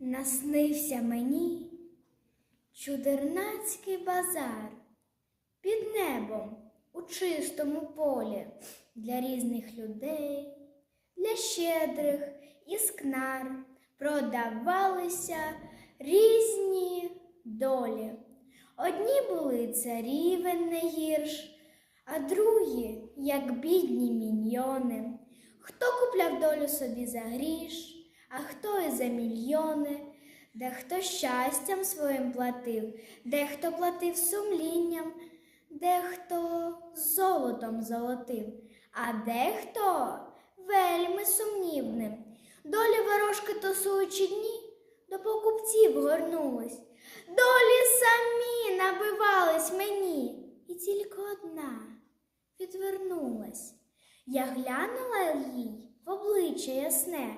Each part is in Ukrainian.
наснився мені чудернацький базар під небом у чистому полі для різних людей, для щедрих і скнар продавалися різні долі. Одні були царівен не гірш, а другі, як бідні міньйони. Хто купляв долю собі за гріш, а хто і за мільйони, дехто щастям своїм платив, дехто платив сумлінням, дехто золотом золотив, а дехто вельми сумнівним. Долі ворожки тосуючи дні, до покупців горнулись. Долі самі набивались мені, і тільки одна відвернулась. Я глянула їй в обличчя ясне,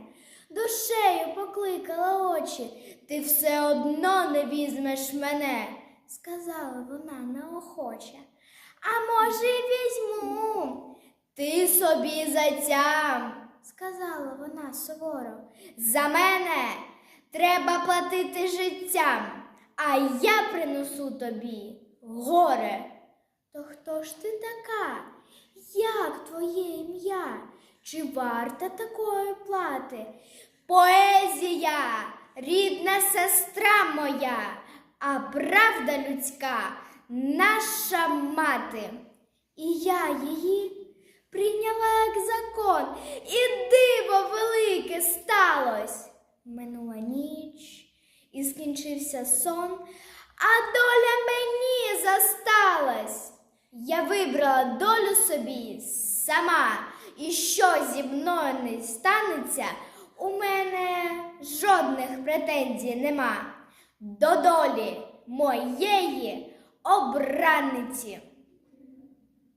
душею покликала очі. Ти все одно не візьмеш мене, сказала вона неохоче. А може, й візьму. Ти собі затям, сказала вона суворо. За мене треба платити життям, а я принесу тобі горе. То хто ж ти така? Як твоє ім'я? Чи варта такої плати? Поезія, рідна сестра моя, а правда людська наша мати. І я її прийняла як закон, і диво велике сталось. Минула ніч, і скінчився сон, а доля мені засталась. Я вибрала долю собі сама, і що зі мною не станеться, у мене жодних претензій нема до долі моєї обранниці.